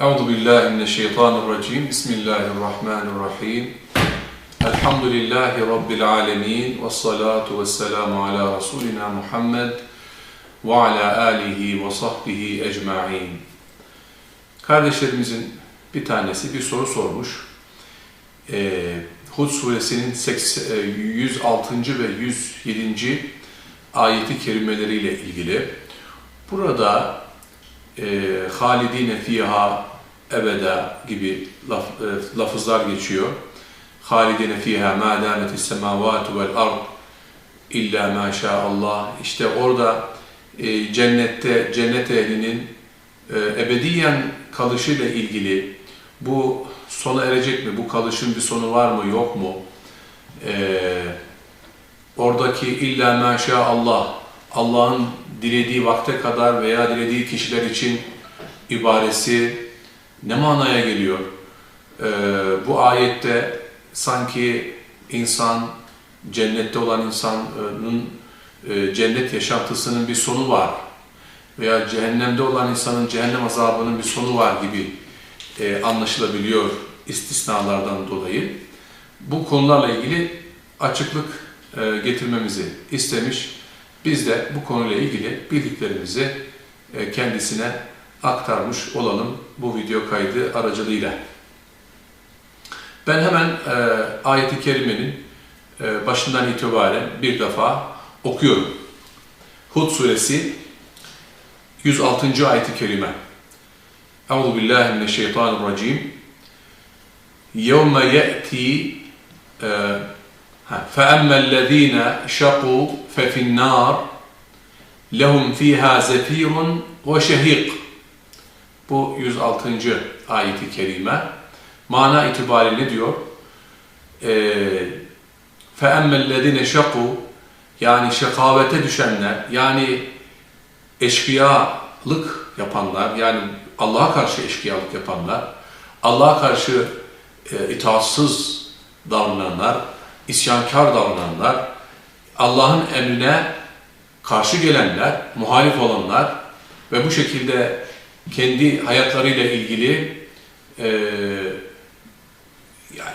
Euzu billahi mineşşeytanirracim. Bismillahirrahmanirrahim. Elhamdülillahi rabbil alamin ve salatu vesselamu ala rasulina Muhammed ve ala alihi ve sahbihi ecmaîn. Kardeşlerimizin bir tanesi bir soru sormuş. Ee, Hud suresinin 80 e, 106. ve 107. ayeti kerimeleriyle ilgili. Burada e, halidine fiha ebeda gibi laf, e, lafızlar geçiyor. Halidine fiha ma dametis semavatu vel ard illa ma Allah. İşte orada e, cennette cennet ehlinin e, ebediyen kalışıyla ilgili bu sona erecek mi? Bu kalışın bir sonu var mı? Yok mu? E, oradaki illa ma Allah Allah'ın dilediği vakte kadar veya dilediği kişiler için ibaresi ne manaya geliyor? Ee, bu ayette sanki insan, cennette olan insanın e, cennet yaşantısının bir sonu var veya cehennemde olan insanın cehennem azabının bir sonu var gibi e, anlaşılabiliyor istisnalardan dolayı. Bu konularla ilgili açıklık e, getirmemizi istemiş. Biz de bu konuyla ilgili bildiklerimizi e, kendisine aktarmış olalım bu video kaydı aracılığıyla. Ben hemen e, ayet-i kerimenin e, başından itibaren bir defa okuyorum. Hud suresi 106. ayet-i kerime. Euzu billahi mineşşeytanirracim. Yevme ye'ti فَأَمَّا الَّذ۪ينَ شَقُوا فَفِي النَّارِ لَهُمْ ف۪يهَا زَف۪يرٌ وَشَه۪يقٌ Bu 106. ayeti kerime. Mana itibariyle ne diyor? فَأَمَّا الَّذ۪ينَ شَقُوا Yani şekavete düşenler, yani eşkıyalık yapanlar, yani Allah'a karşı eşkıyalık yapanlar, Allah'a karşı e, itaatsız davrananlar, isyankar davrananlar, Allah'ın emrine karşı gelenler, muhalif olanlar ve bu şekilde kendi hayatlarıyla ilgili e,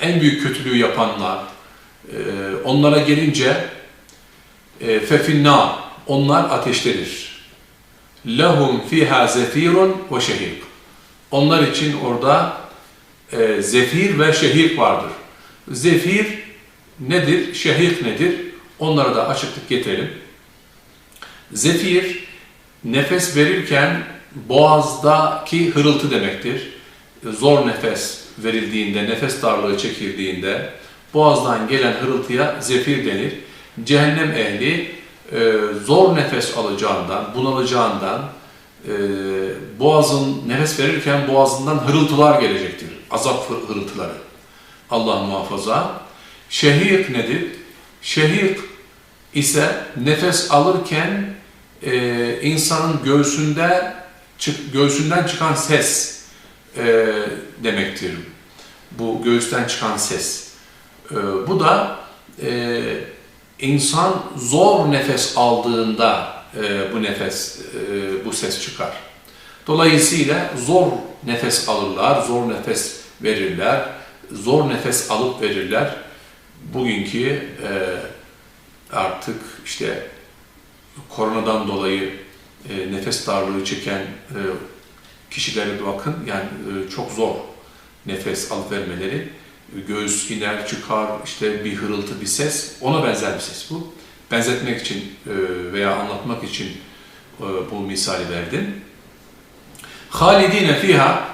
en büyük kötülüğü yapanlar, e, onlara gelince e, fefinna, onlar ateştedir. Lehum fiha zefirun ve şehik. Onlar için orada e, zefir ve şehik vardır. Zefir nedir, şehik nedir? Onlara da açıklık getirelim. Zefir, nefes verirken boğazdaki hırıltı demektir. Zor nefes verildiğinde, nefes darlığı çekildiğinde boğazdan gelen hırıltıya zefir denir. Cehennem ehli e, zor nefes alacağından, bunalacağından, e, boğazın nefes verirken boğazından hırıltılar gelecektir. Azap hırıltıları. Allah muhafaza. Şehik nedir? Şehik ise nefes alırken e, insanın göğsünde çık, göğsünden çıkan ses e, demektir. Bu göğüsten çıkan ses. E, bu da e, insan zor nefes aldığında e, bu nefes e, bu ses çıkar. Dolayısıyla zor nefes alırlar, zor nefes verirler, zor nefes alıp verirler bugünkü e, artık işte koronadan dolayı e, nefes darlığı çeken e, kişilere bir bakın. Yani e, çok zor nefes alıp vermeleri. Göğüs iner, çıkar, işte bir hırıltı, bir ses. Ona benzer bir ses bu. Benzetmek için e, veya anlatmak için e, bu misali verdim. Halidine fiha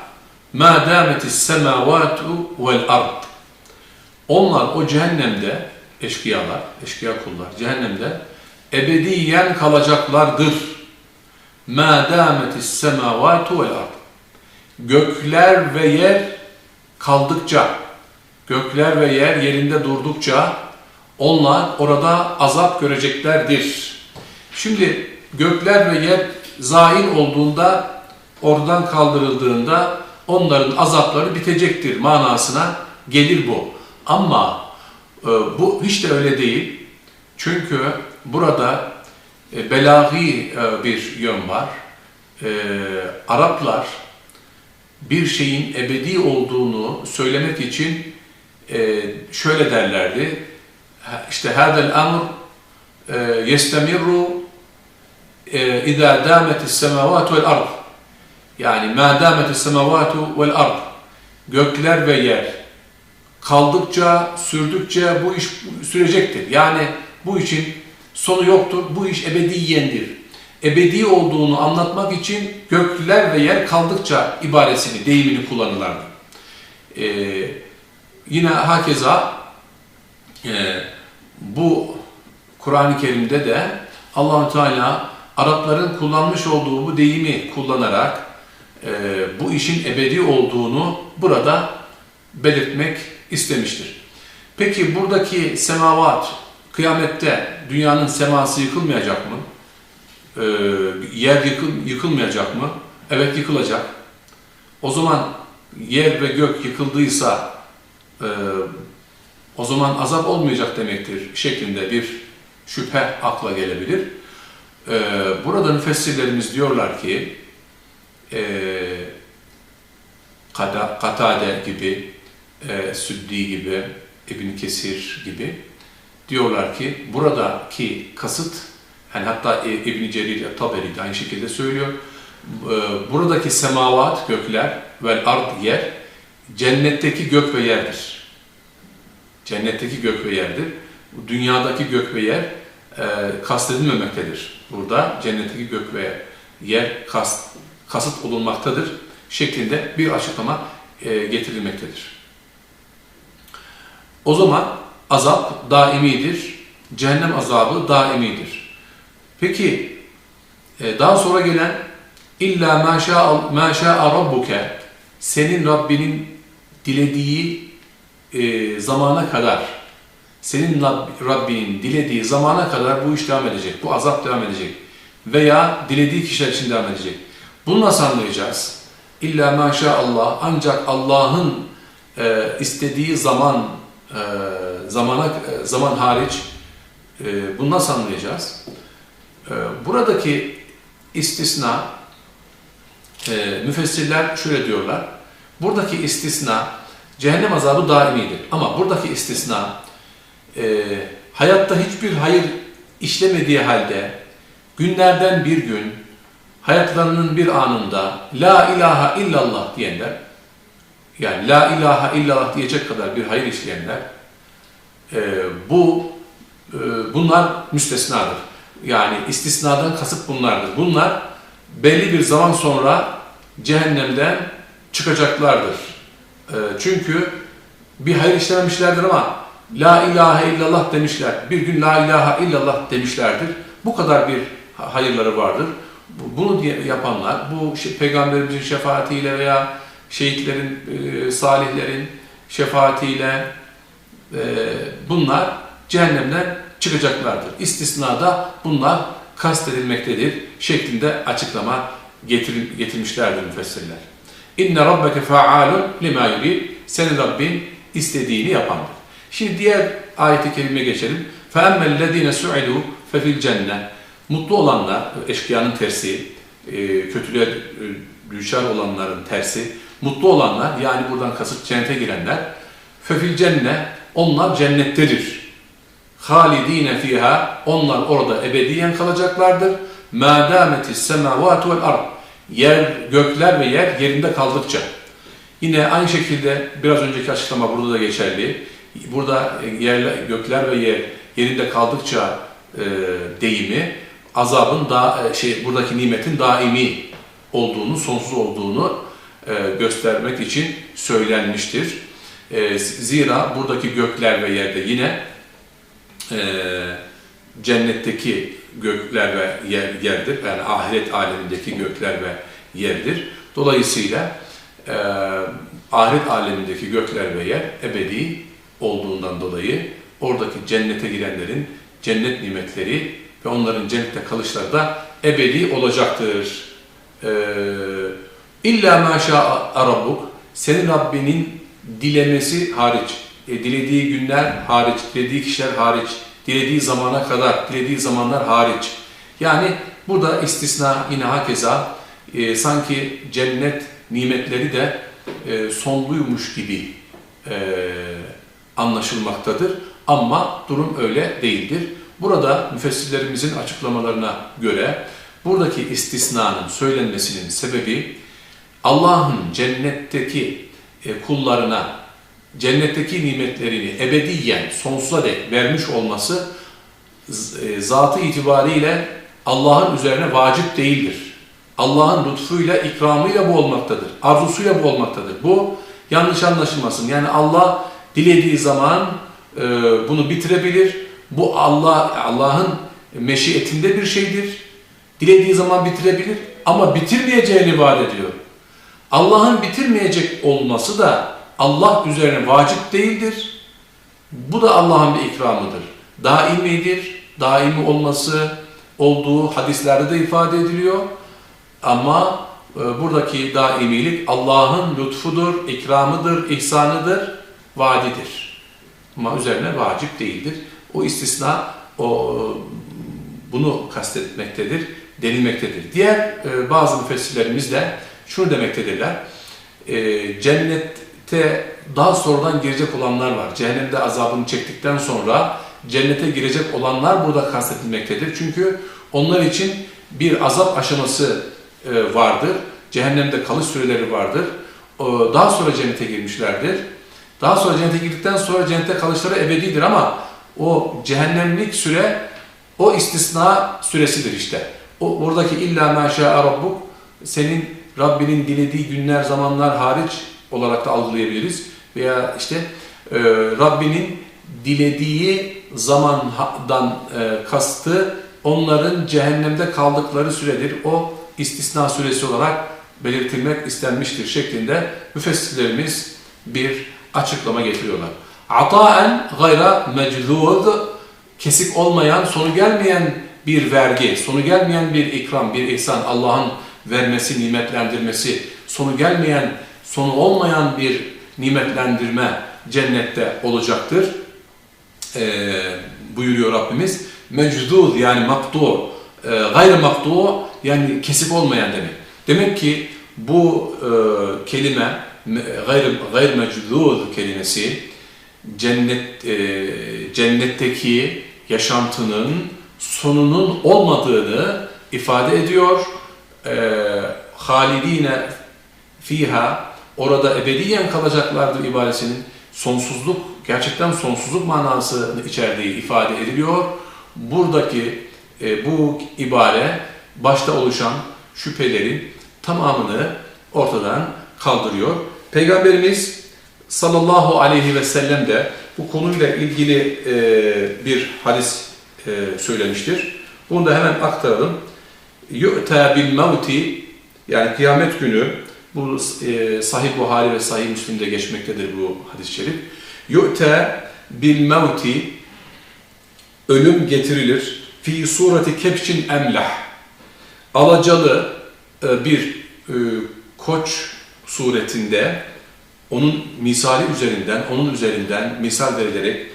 ma dametis semavatu vel ard. Onlar o cehennemde, eşkıyalar, eşkıya kullar, cehennemde ebediyen kalacaklardır. مَا دَامَتِ السَّمَاوَاتُ وَالْاَرْضِ Gökler ve yer kaldıkça, gökler ve yer yerinde durdukça onlar orada azap göreceklerdir. Şimdi gökler ve yer zahil olduğunda, oradan kaldırıldığında onların azapları bitecektir manasına gelir bu. Ama e, bu hiç de öyle değil. Çünkü burada e, belagi e, bir yön var. E, Araplar bir şeyin ebedi olduğunu söylemek için e, şöyle derlerdi. İşte hadel amr e, yestemirru e, izâ dâmetis semâvâtu vel ard. Yani mâ dâmetis semâvâtu vel ard. Gökler ve yer kaldıkça, sürdükçe bu iş sürecektir. Yani bu işin sonu yoktur. Bu iş ebediyendir. Ebedi olduğunu anlatmak için gökler ve yer kaldıkça ibaresini, deyimini kullanırlardı. Ee, yine hakeza e, bu Kur'an-ı Kerim'de de Allahu Teala Arapların kullanmış olduğu bu deyimi kullanarak e, bu işin ebedi olduğunu burada belirtmek istemiştir. Peki buradaki semavat kıyamette dünyanın seması yıkılmayacak mı? Ee, yer yıkıl, yıkılmayacak mı? Evet yıkılacak. O zaman yer ve gök yıkıldıysa e, o zaman azap olmayacak demektir şeklinde bir şüphe akla gelebilir. Ee, burada müfessirlerimiz diyorlar ki e, Kata- Katade gibi, e, Süddi gibi, İbn Kesir gibi diyorlar ki buradaki kasıt, yani hatta e, İbn Cerir Taberi de aynı şekilde söylüyor. E, buradaki semavat, gökler ve ard yer, cennetteki gök ve yerdir. Cennetteki gök ve yerdir. Dünyadaki gök ve yer e, kastedilmemektedir. Burada cennetteki gök ve yer kast, kasıt olunmaktadır şeklinde bir açıklama e, getirilmektedir. O zaman azap daimidir, cehennem azabı daimidir. Peki e, daha sonra gelen illa ma şa'a rabbuke senin Rabbinin dilediği e, zamana kadar senin Rab- Rabbinin dilediği zamana kadar bu iş devam edecek. Bu azap devam edecek. Veya dilediği kişiler için devam edecek. Bunu nasıl anlayacağız? İlla maşallah ancak Allah'ın e, istediği zaman zamana e, zaman hariç e, bunu nasıl anlayacağız? E, buradaki istisna e, müfessirler şöyle diyorlar. Buradaki istisna cehennem azabı daimidir. Ama buradaki istisna hayatta hiçbir hayır işlemediği halde günlerden bir gün hayatlarının bir anında La ilahe illallah diyenler yani La ilahe illallah diyecek kadar bir hayır işleyenler e, bu e, bunlar müstesnadır. Yani istisnadan kasıt bunlardır. Bunlar belli bir zaman sonra cehennemden çıkacaklardır. E, çünkü bir hayır işlememişlerdir ama La ilahe illallah demişler. Bir gün La ilahe illallah demişlerdir. Bu kadar bir hayırları vardır. Bunu yapanlar, bu şey, peygamberimizin şefaatiyle veya şehitlerin, e, salihlerin şefaatiyle e, bunlar cehennemden çıkacaklardır. İstisnada bunlar kastedilmektedir şeklinde açıklama getir, getirmişlerdir müfessirler. İnne rabbeke fa'alun lima yurid. Senin Rabbin istediğini yapandır. Şimdi diğer ayeti kerime geçelim. فَاَمَّا الَّذ۪ينَ سُعِدُوا فَفِي الْجَنَّةِ Mutlu olanlar, eşkıyanın tersi, e, kötülüğe e, düşer olanların tersi, mutlu olanlar, yani buradan kasıt cennete girenler, fefil cenne, onlar cennettedir. Halidine fiha, onlar orada ebediyen kalacaklardır. Ma dametis semavatu vel ard. Yer, gökler ve yer yerinde kaldıkça. Yine aynı şekilde biraz önceki açıklama burada da geçerli. Burada yerler, gökler ve yer yerinde kaldıkça e, deyimi azabın da e, şey buradaki nimetin daimi olduğunu, sonsuz olduğunu göstermek için söylenmiştir. E, zira buradaki gökler ve yerde yine e, cennetteki gökler ve yer, yerdir. Yani ahiret alemindeki gökler ve yerdir. Dolayısıyla e, ahiret alemindeki gökler ve yer ebedi olduğundan dolayı oradaki cennete girenlerin cennet nimetleri ve onların cennette kalışları da ebedi olacaktır. Ee, İlla maşa rabbuk senin Rabbinin dilemesi hariç, e, dilediği günler hariç, dilediği kişiler hariç, dilediği zamana kadar, dilediği zamanlar hariç. Yani burada istisna yine hakeza e, sanki cennet nimetleri de e, sonluymuş gibi e, anlaşılmaktadır. Ama durum öyle değildir. Burada müfessirlerimizin açıklamalarına göre buradaki istisnanın söylenmesinin sebebi Allah'ın cennetteki e, kullarına cennetteki nimetlerini ebediyen sonsuza dek vermiş olması e, zatı itibariyle Allah'ın üzerine vacip değildir. Allah'ın lütfuyla, ikramıyla bu olmaktadır. Arzusuyla bu olmaktadır. Bu yanlış anlaşılmasın. Yani Allah dilediği zaman e, bunu bitirebilir. Bu Allah Allah'ın meşiyetinde bir şeydir. Dilediği zaman bitirebilir ama bitirmeyeceğini vaat ediyor. Allah'ın bitirmeyecek olması da Allah üzerine vacip değildir. Bu da Allah'ın bir ikramıdır. Daimidir. Daimi olması olduğu hadislerde de ifade ediliyor. Ama e, buradaki daimilik Allah'ın lütfudur, ikramıdır, ihsanıdır, vaadidir. Ama üzerine vacip değildir. O istisna o bunu kastetmektedir, denilmektedir. Diğer e, bazı müfessirlerimiz de şunu demektedirler. E, cennette daha sonradan girecek olanlar var. Cehennemde azabını çektikten sonra cennete girecek olanlar burada kastetilmektedir. Çünkü onlar için bir azap aşaması e, vardır. Cehennemde kalış süreleri vardır. O, Daha sonra cennete girmişlerdir. Daha sonra cennete girdikten sonra cennete kalışları ebedidir ama o cehennemlik süre o istisna süresidir işte. O oradaki illa maşa rabbuk senin Rabbinin dilediği günler, zamanlar hariç olarak da algılayabiliriz. Veya işte e, Rabbinin dilediği zamandan e, kastı onların cehennemde kaldıkları süredir. O istisna süresi olarak belirtilmek istenmiştir şeklinde müfessirlerimiz bir açıklama getiriyorlar. Ataen gayra meczud kesik olmayan, sonu gelmeyen bir vergi, sonu gelmeyen bir ikram, bir ihsan, Allah'ın vermesi, nimetlendirmesi, sonu gelmeyen, sonu olmayan bir nimetlendirme cennette olacaktır. Ee, buyuruyor Rabbimiz. Mecdud yani maktu, e, gayrı maktu yani kesik olmayan demek. Demek ki bu e, kelime me- gayrı gayr mecdud kelimesi cennet e, cennetteki yaşantının sonunun olmadığını ifade ediyor. E, halidine fiha orada ebediyen kalacaklardır ibaresinin sonsuzluk gerçekten sonsuzluk manasını içerdiği ifade ediliyor. Buradaki e, bu ibare başta oluşan şüphelerin tamamını ortadan kaldırıyor. Peygamberimiz sallallahu aleyhi ve sellem de bu konuyla ilgili e, bir hadis e, söylemiştir. Bunu da hemen aktaralım. Yu'ta bil mevti yani kıyamet günü bu e, Sahih Buhari ve Sahih Müslim'de geçmektedir bu hadis-i şerif. Yu'ta bil mevti ölüm getirilir. Fi sureti kepçin emlah. Alacalı e, bir e, koç suretinde onun misali üzerinden, onun üzerinden misal verilerek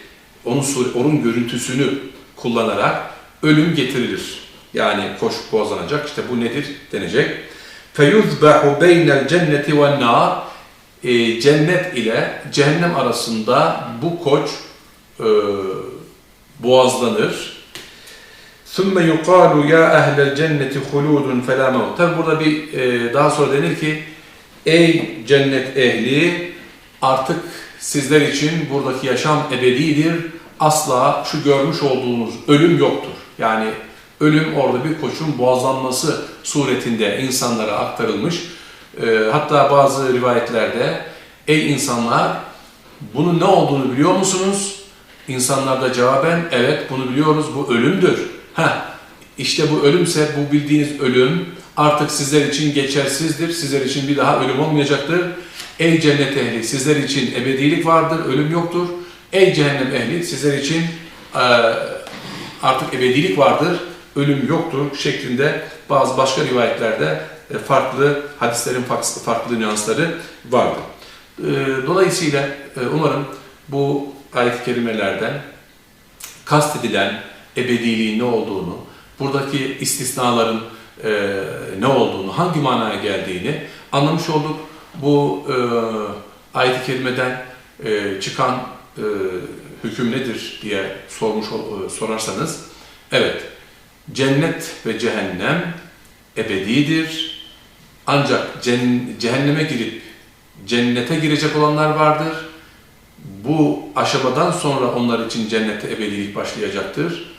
onun, onun görüntüsünü kullanarak ölüm getirilir. Yani koç boğazlanacak. İşte bu nedir denecek. فَيُذْبَحُ بَيْنَ الْجَنَّةِ وَالنَّارِ E, Cennet ile cehennem arasında bu koç e, boğazlanır. ثُمَّ يُقَالُ يَا اَهْلَ الْجَنَّةِ خُلُودٌ فَلَا مَوْتٍ Tabi burada bir e, daha sonra denir ki Ey cennet ehli artık sizler için buradaki yaşam ebedidir. Asla şu görmüş olduğunuz ölüm yoktur. Yani ölüm orada bir koçun boğazlanması suretinde insanlara aktarılmış. E, hatta bazı rivayetlerde ey insanlar bunun ne olduğunu biliyor musunuz? İnsanlar da cevaben evet bunu biliyoruz bu ölümdür. Heh, işte bu ölümse bu bildiğiniz ölüm artık sizler için geçersizdir. Sizler için bir daha ölüm olmayacaktır. Ey cennet ehli sizler için ebedilik vardır, ölüm yoktur. Ey cehennem ehli sizler için artık ebedilik vardır, ölüm yoktur şeklinde bazı başka rivayetlerde e, farklı hadislerin farklı, farklı nüansları vardır. E, Dolayısıyla e, umarım bu ayet-i kerimelerden kastedilen ebediliğin ne olduğunu, buradaki istisnaların ne olduğunu, hangi manaya geldiğini anlamış olduk. bu ayet-i kerimeden çıkan hüküm nedir diye sormuş sorarsanız, evet, cennet ve cehennem ebedidir. Ancak cehenneme girip cennete girecek olanlar vardır. Bu aşamadan sonra onlar için cennette ebedilik başlayacaktır.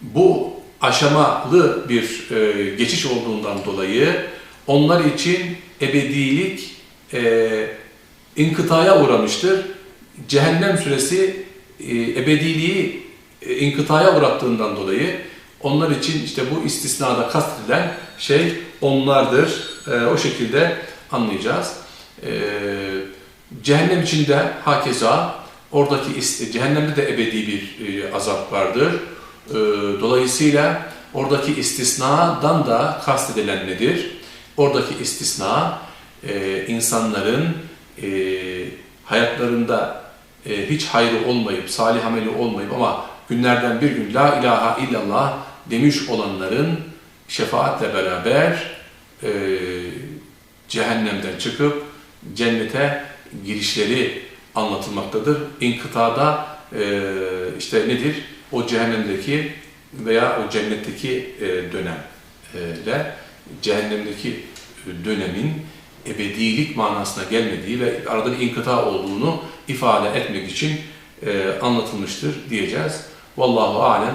Bu aşamalı bir e, geçiş olduğundan dolayı onlar için ebedilik e, inkıtaya uğramıştır. Cehennem süresi e, ebediliği e, inkıtaya uğrattığından dolayı onlar için işte bu istisnada kastedilen şey onlardır. E, o şekilde anlayacağız. E, cehennem içinde hakeza oradaki cehennemde de ebedi bir e, azap vardır. E, dolayısıyla oradaki istisnadan da kastedilen nedir? Oradaki istisna e, insanların e, hayatlarında e, hiç hayrı olmayıp, salih ameli olmayıp ama günlerden bir gün La ilahe illallah demiş olanların şefaatle beraber e, cehennemden çıkıp cennete girişleri anlatılmaktadır. İnkıtada e, işte nedir? O cehennemdeki veya o cennetteki e, dönemle cehennemdeki dönemin ebedilik manasına gelmediği ve arada bir inkıta olduğunu ifade etmek için e, anlatılmıştır diyeceğiz. Vallahu alem